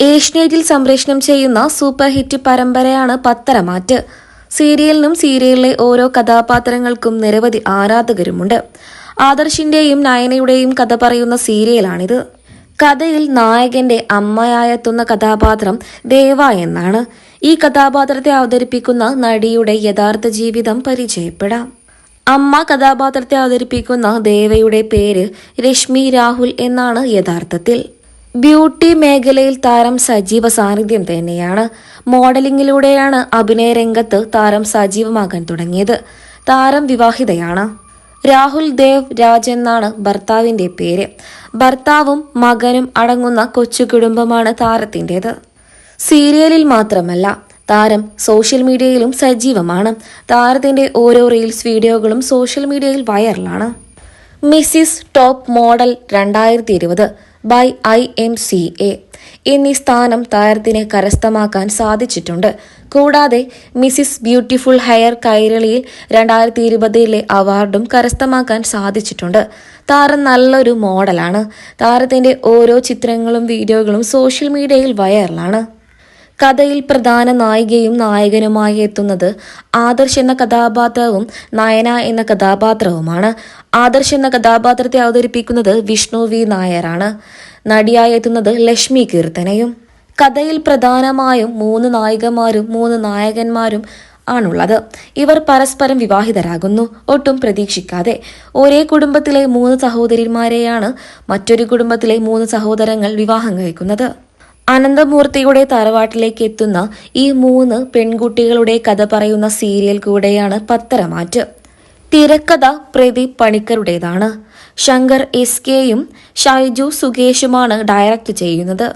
ഏഷ്യനെറ്റിൽ സംപ്രേഷണം ചെയ്യുന്ന super hit പരമ്പരയാണ് Patharamattu. സീരിയലിനും സീരിയലിലെ ഓരോ കഥാപാത്രങ്ങൾക്കും നിരവധി ആരാധകരുമുണ്ട്. ആദർശിന്റെയും നയനയുടെയും കഥ പറയുന്ന സീരിയലാണിത്. കഥയിൽ നായകന്റെ അമ്മയായെത്തുന്ന കഥാപാത്രം ദേവ എന്നാണ്. ഈ കഥാപാത്രത്തെ അവതരിപ്പിക്കുന്ന നടിയുടെ യഥാർത്ഥ ജീവിതം പരിചയപ്പെടാം. അമ്മ കഥാപാത്രത്തെ അവതരിപ്പിക്കുന്ന ദേവയുടെ പേര് രശ്മി രാഹുൽ എന്നാണ് യഥാർത്ഥത്തിൽ. ബ്യൂട്ടി മേഖലയിൽ താരം സജീവ സാന്നിധ്യം തന്നെയാണ്. മോഡലിംഗിലൂടെയാണ് അഭിനയ രംഗത്ത് താരം സജീവമാകാൻ തുടങ്ങിയത്. താരം വിവാഹിതയാണ്. രാഹുൽ ദേവ് രാജ് എന്നാണ് ഭർത്താവിന്റെ പേര്. ഭർത്താവും മകനും അടങ്ങുന്ന കൊച്ചു കുടുംബമാണ് താരത്തിന്റെത് സീരിയലിൽ മാത്രമല്ല താരം സോഷ്യൽ മീഡിയയിലും സജീവമാണ്. താരത്തിന്റെ ഓരോ റീൽസ് വീഡിയോകളും സോഷ്യൽ മീഡിയയിൽ വൈറലാണ്. മിസ്സിസ് ടോപ്പ് മോഡൽ രണ്ടായിരത്തി ഇരുപത് by I M C A. എന്നീ സ്ഥാനം താരത്തിനെ കരസ്ഥമാക്കാൻ സാധിച്ചിട്ടുണ്ട്. കൂടാതെ മിസ്സിസ് ബ്യൂട്ടിഫുൾ ഹെയർ കൈരളിയിൽ രണ്ടായിരത്തി ഇരുപതിലെ അവാർഡും കരസ്ഥമാക്കാൻ സാധിച്ചിട്ടുണ്ട്. താരം നല്ലൊരു മോഡലാണ്. താരത്തിന്റെ ഓരോ ചിത്രങ്ങളും വീഡിയോകളും സോഷ്യൽ മീഡിയയിൽ വൈറലാണ്. കഥയിൽ പ്രധാന നായികയും നായകനുമായി എത്തുന്നത് ആദർശ് എന്ന കഥാപാത്രവും നയന എന്ന കഥാപാത്രവുമാണ്. ആദർശ് എന്ന കഥാപാത്രത്തെ അവതരിപ്പിക്കുന്നത് വിഷ്ണു വി നായരാണ്. നടിയായി എത്തുന്നത് ലക്ഷ്മി കീർത്തനയും. കഥയിൽ പ്രധാനമായും മൂന്ന് നായികമാരും മൂന്ന് നായകന്മാരും ആണുള്ളത്. ഇവർ പരസ്പരം വിവാഹിതരാകുന്നു. ഒട്ടും പ്രതീക്ഷിക്കാതെ. ഒരേ കുടുംബത്തിലെ മൂന്ന് സഹോദരിമാരെയാണ് മറ്റൊരു കുടുംബത്തിലെ മൂന്ന് സഹോദരങ്ങൾ വിവാഹം കഴിക്കുന്നത്. അനന്തമൂർത്തിയുടെ തറവാട്ടിലേക്ക് എത്തുന്ന ഈ മൂന്ന് പെൺകുട്ടികളുടെ കഥ പറയുന്ന സീരിയൽ കൂടെയാണ് പത്തരമാറ്റ്. തിരക്കഥ പ്രദീപ് പണിക്കരുടേതാണ്. ശങ്കർ എസ് കെയും ഷൈജു സുകേഷുമാണ് ഡയറക്റ്റ് ചെയ്യുന്നത്.